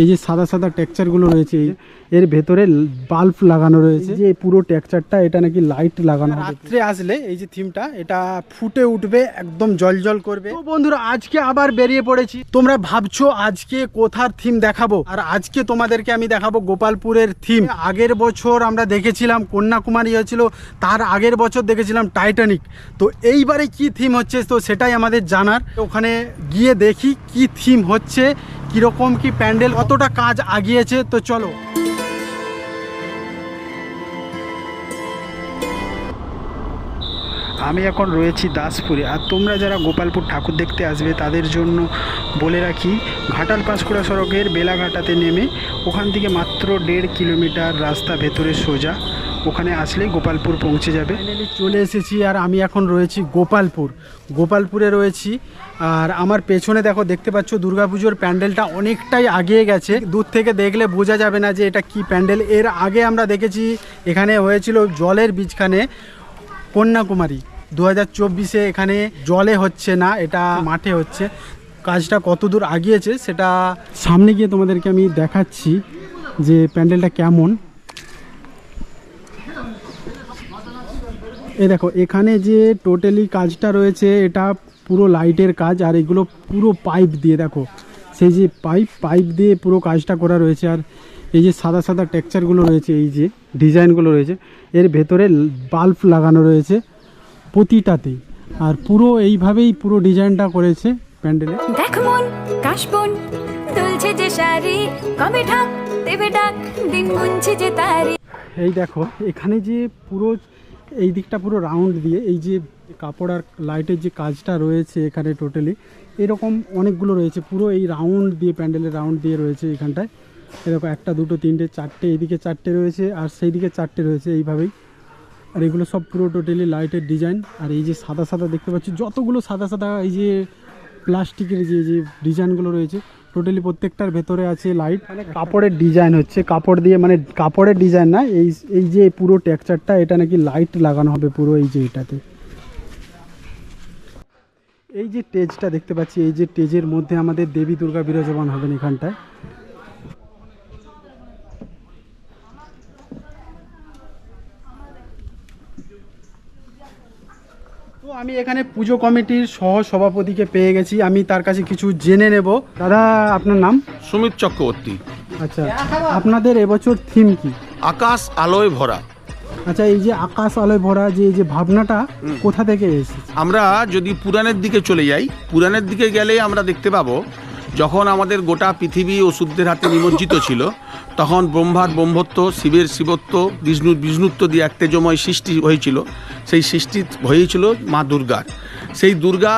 এই যে সাদা সাদা টেক্সচারগুলো রয়েছে এর ভেতরে বাল্ব লাগানো রয়েছে। যে এই পুরো টেক্সচারটা এটা নাকি লাইট লাগানো রাত্রে আসলে এই যে থিমটা এটা ফুটে উঠবে একদম জল জল করবে। তো বন্ধুরা আজকে আবার বেরিয়ে পড়েছি। তোমরা ভাবছ আজকে কোথার থিম দেখাবো? আর আজকে তোমাদেরকে আমি দেখাবো গোপালপুরের থিম। আগের বছর আমরা দেখেছিলাম কন্যাকুমারী হয়েছিল তার আগের বছর দেখেছিলাম টাইটানিক। তো এইবারে কি থিম হচ্ছে তো সেটাই আমাদের জানার। ওখানে গিয়ে দেখি কি থিম হচ্ছে কীরকম কি প্যান্ডেল, কতটা কাজ আগিয়েছে, তো চলো। আমি এখন রয়েছি দাসপুরে, আর তোমরা যারা গোপালপুর ঠাকুর দেখতে আসবে, তাদের জন্য বলে রাখি, ঘাটাল পাঁশকুড়া সড়কের বেলাঘাটাতে নেমে ওখান থেকে মাত্র দেড় কিলোমিটার রাস্তা ভেতরে সোজা। ওখানে আসলেই গোপালপুর পৌঁছে যাবে। ফাইনালি চলে এসেছি আর আমি এখন রয়েছি গোপালপুর। গোপালপুরে রয়েছি আর আমার পেছনে দেখো, দেখতে পাচ্ছ দুর্গাপুজোর প্যান্ডেলটা অনেকটাই আগিয়ে গেছে। দূর থেকে দেখলে বোঝা যাবে না যে এটা কি প্যান্ডেল। এর আগে আমরা দেখেছি এখানে হয়েছিল জলের বীজখানে কন্যাকুমারী। দু হাজার চব্বিশে এখানে জলে হচ্ছে না, এটা মাঠে হচ্ছে। কাজটা কত দূর আগিয়েছে সেটা সামনে গিয়ে তোমাদেরকে আমি দেখাচ্ছি যে প্যান্ডেলটা কেমন। এই দেখো এখানে যে টোটালি কাজটা রয়েছে এটা পুরো লাইটের কাজ আর এগুলো পুরো পাইপ দিয়ে দেখো। সেই যে পাইপ পাইপ দিয়ে পুরো কাজটা করা রয়েছে আর এই যে সাদা সাদা টেক্সচারগুলো রয়েছে এই যে ডিজাইনগুলো রয়েছে এর ভেতরে বাল্ব লাগানো রয়েছে প্রতিটাতেই। আর পুরো এইভাবেই পুরো ডিজাইনটা করেছে প্যান্ডেলে। দেখ মন কাশবন দুলছে যে শাড়ি কবে ঠাক দেবে ডাক দিন গুনছে যে তারি। এই দেখো এখানে যে পুরো এই দিকটা পুরো রাউন্ড দিয়ে, এই যে কাপড় আর লাইটের যে কাজটা রয়েছে এখানে টোটালি এরকম অনেকগুলো রয়েছে। পুরো এই রাউন্ড দিয়ে, প্যান্ডেলের রাউন্ড দিয়ে রয়েছে এখানটায়। এরকম একটা, দুটো, তিনটে, চারটে এইদিকে চারটে রয়েছে আর সেই দিকে চারটে রয়েছে এইভাবেই। আর এগুলো সব পুরো টোটালি লাইটের ডিজাইন আর এই যে সাদা সাদা দেখতে পাচ্ছি, যতগুলো সাদা সাদা এই যে প্লাস্টিকের যে যে ডিজাইনগুলো রয়েছে টোটালি প্রত্যেকটার ভেতরে আছে লাইট মানে কাপড়ের ডিজাইন হচ্ছে, কাপড় দিয়ে মানে কাপড়ের ডিজাইন না, এই এই যে পুরো টেক্সচারটা এটা নাকি লাইট লাগানো হবে পুরো এই যে এটাতে। এই যে টেজটা দেখতে পাচ্ছি, এই যে টেজের মধ্যে আমাদের দেবী দুর্গা বিরাজমান হবেন এখানটায়। তো আমি এখানে পুজো কমিটির সহ সভাপতিকে পেয়ে গেছি। আমি তার কাছে কিছু জেনে নেব। দাদা আপনার নাম? সুমিত চক্রবর্তী। আচ্ছা আপনাদের এবছর থিম কি? আকাশ আলোয় ভরা। আচ্ছা এই যে আকাশ আলোয় ভরা যে এই যে ভাবনাটা কোথা থেকে এসেছে? আমরা যদি পুরাণের দিকে চলে যাই পুরাণের দিকে গেলে আমরা দেখতে পাবো যখন আমাদের গোটা পৃথিবী ওষুধদের হাতে নিমজ্জিত ছিল, তখন ব্রহ্মার ব্রহ্মত্ব, শিবের শিবত্ব, বিষ্ণুর বিষ্ণুত্ব দিয়ে এক তেজময় সৃষ্টি হয়েছিল। সেই সৃষ্টি হয়েছিল মা দুর্গার। সেই দুর্গা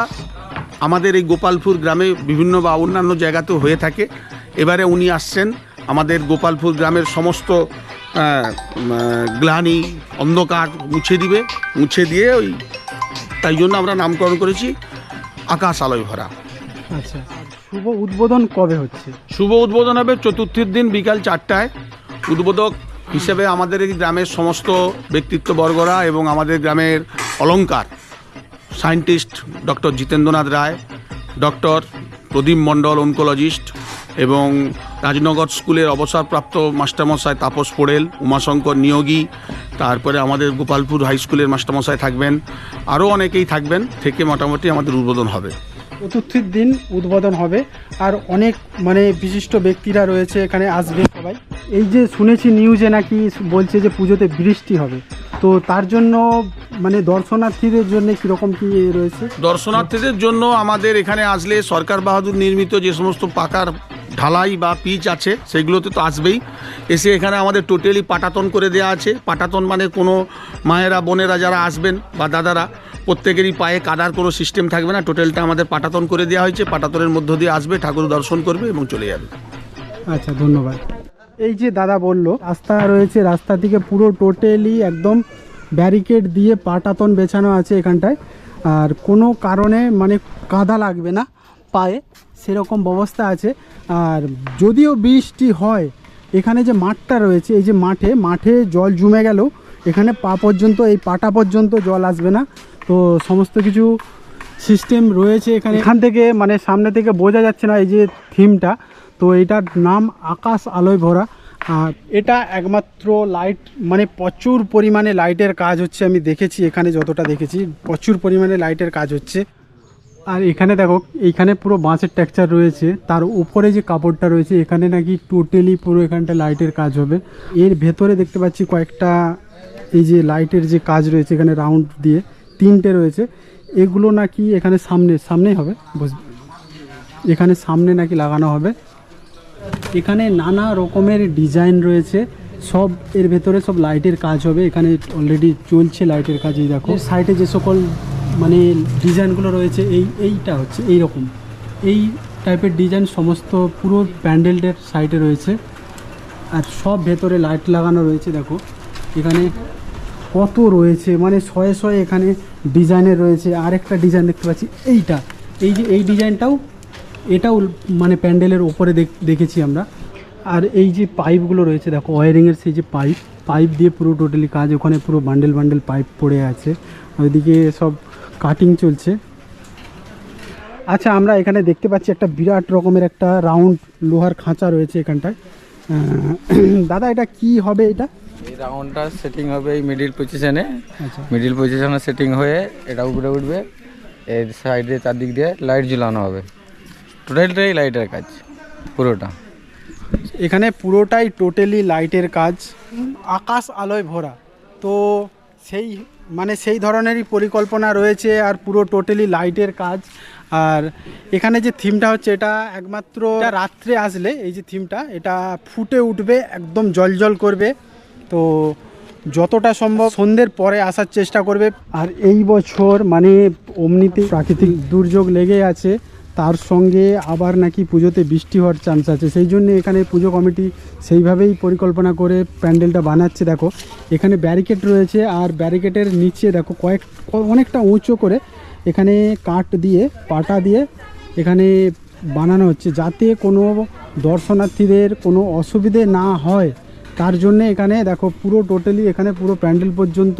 আমাদের এই গোপালপুর গ্রামে বিভিন্ন বা অন্যান্য জায়গাতেও হয়ে থাকে। এবারে উনি আসছেন আমাদের গোপালপুর গ্রামের সমস্ত গ্লানি, অন্ধকার মুছে দিবে, মুছে দিয়ে ওই, তাই জন্য আমরা নামকরণ করেছি আকাশ আলোয় ভরা। আচ্ছা। শুভ উদ্বোধন কবে হচ্ছে? শুভ উদ্বোধন হবে চতুর্থীর দিন বিকাল চারটায়। উদ্বোধক হিসেবে আমাদের এই গ্রামের সমস্ত ব্যক্তিত্ববর্গরা এবং আমাদের গ্রামের অলঙ্কার scientist doctor Jitendranath Roy, doctor Pradip Mondal oncologist এবং রাজনগর স্কুলের অবসরপ্রাপ্ত মাস্টারমশাই তাপস পোড়েল, উমাশঙ্কর নিয়োগী, তারপরে আমাদের গোপালপুর হাই স্কুলের মাস্টারমশাই থাকবেন। আরও অনেকেই থাকবেন, থেকে মোটামুটি আমাদের উদ্বোধন হবে। চতুর্থীর দিন উদ্বোধন হবে। আর অনেক মানে বিশিষ্ট ব্যক্তিরা রয়েছে এখানে আসবে সবাই। এই যে শুনেছি নিউজে নাকি বলছে যে পুজোতে বৃষ্টি হবে। তো তার জন্য মানে দর্শনার্থীদের জন্য কীরকম কী রয়েছে? দর্শনার্থীদের জন্য আমাদের এখানে আসলে সরকার বাহাদুর নির্মিত যে সমস্ত পাকার ঢালাই বা পিচ আছে, সেগুলোতে তো আসবেই। এসে এখানে আমাদের টোটালি পাটাতন করে দেওয়া আছে। পাটাতন মানে কোনো মায়েরা, বোনেরা যারা আসবেন বা দাদারা প্রত্যেকেরই পায়ে কাদার কোনো সিস্টেম থাকবে না। টোটালটা আমাদের পাটাতন করে দেওয়া হয়েছে। পাটাতনের মধ্য দিয়ে আসবে ঠাকুর দর্শন করবে এবং চলে যাবে। আচ্ছা ধন্যবাদ। এই যে দাদা বলল রাস্তা রয়েছে রাস্তা থেকে পুরো টোটালি একদম ব্যারিকেড দিয়ে পাটাতন বেছানো আছে এখানটায়। আর কোনো কারণে মানে কাদা লাগবে না পায়ে সেরকম ব্যবস্থা আছে। আর যদিও বৃষ্টি হয় এখানে যে মাঠটা রয়েছে এই যে মাঠে মাঠে জল জমে গেলেও এখানে পা পর্যন্ত, এই পাটা পর্যন্ত জল আসবে না। তো সমস্ত কিছু সিস্টেম রয়েছে এখানে। এখান থেকে মানে সামনে থেকে বোঝা যাচ্ছে না এই যে থিমটা। তো এটার নাম আকাশ আলোয় ভরা। আর এটা একমাত্র লাইট মানে প্রচুর পরিমাণে লাইটের কাজ হচ্ছে। আমি দেখেছি, এখানে যতটা দেখেছি, প্রচুর পরিমাণে লাইটের কাজ হচ্ছে। আর এখানে দেখো, এইখানে পুরো বাঁশের টেক্সচার রয়েছে। তার উপরে যে কাপড়টা রয়েছে, এখানে নাকি টোটালি পুরো এখানটা লাইটের কাজ হবে। এর ভেতরে দেখতে পাচ্ছি কয়েকটা এই যে লাইটের যে কাজ রয়েছে এখানে রাউন্ড দিয়ে তিনটে রয়েছে, এগুলো নাকি এখানে সামনে, সামনেই হবে? বুঝবে এখানে সামনে নাকি লাগানো হবে। এখানে নানা রকমের ডিজাইন রয়েছে, সব এর ভেতরে সব লাইটের কাজ হবে। এখানে অলরেডি চলছে লাইটের কাজ, এই দেখো। সাইডে যে সকল মানে ডিজাইনগুলো রয়েছে, এই, এইটা হচ্ছে এই রকম এই টাইপের ডিজাইন সমস্ত পুরো প্যান্ডেলটার সাইডে রয়েছে। আর সব ভেতরে লাইট লাগানো রয়েছে, দেখো। এখানে কত রয়েছে? মানে শয়ে শয়ে এখানে ডিজাইনের রয়েছে। আরেকটা ডিজাইন দেখতে পাচ্ছি, এইটা। এই যে, এই ডিজাইনটাও, এটাও মানে প্যান্ডেলের ওপরে দেখ- দেখেছি আমরা। আর এই যে পাইপগুলো রয়েছে, দেখো, ওয়ারিংয়ের সেই যে পাইপ পাইপ দিয়ে পুরো টোটালি কাজ। ওখানে পুরো বান্ডেল বান্ডেল পাইপ পড়ে আছে। ওইদিকে সব কাটিং চলছে। আচ্ছা আমরা এখানে দেখতে পাচ্ছি একটা বিরাট রকমের একটা রাউন্ড লোহার খাঁচা রয়েছে এখানটায়। দাদা, এটা কি হবে এটা? এই রাউন্ডটা সেটিং হবে এই মিডিল পজিশনে মিডিল পজিশনে সেটিং হয়ে এটা উপরে উঠবে এর সাইডে চারদিক দিয়ে লাইট ঝুলানো হবে। টোটালটাই লাইটের কাজ পুরোটা। এখানে পুরোটাই টোটালি লাইটের কাজ। আকাশ আলোয় ভরা। তো সেই মানে সেই ধরনেরই পরিকল্পনা রয়েছে আর পুরো টোটালি লাইটের কাজ। আর এখানে যে থিমটা হচ্ছে এটা একমাত্র রাত্রে আসলে এই যে থিমটা এটা ফুটে উঠবে একদম জল করবে। তো যতটা সম্ভব সন্ধ্যের পরে আসার চেষ্টা করবে। আর এই বছর মানে অমনিতে প্রাকৃতিক দুর্যোগ লেগে আছে, তার সঙ্গে আবার নাকি পুজোতে বৃষ্টি হওয়ার চান্স আছে। সেই জন্য এখানে পুজো কমিটি সেইভাবেই পরিকল্পনা করে প্যান্ডেলটা বানাচ্ছে। দেখো, এখানে ব্যারিকেড রয়েছে আর ব্যারিকেডের নিচে দেখো কয়েক, অনেকটা উঁচু করে এখানে কাঠ দিয়ে, পাটা দিয়ে এখানে বানানো হচ্ছে। যাতে কোনো দর্শনার্থীদের কোনো অসুবিধে না হয়। তার জন্য এখানে দেখো পুরো টোটালি এখানে পুরো প্যান্ডেল পর্যন্ত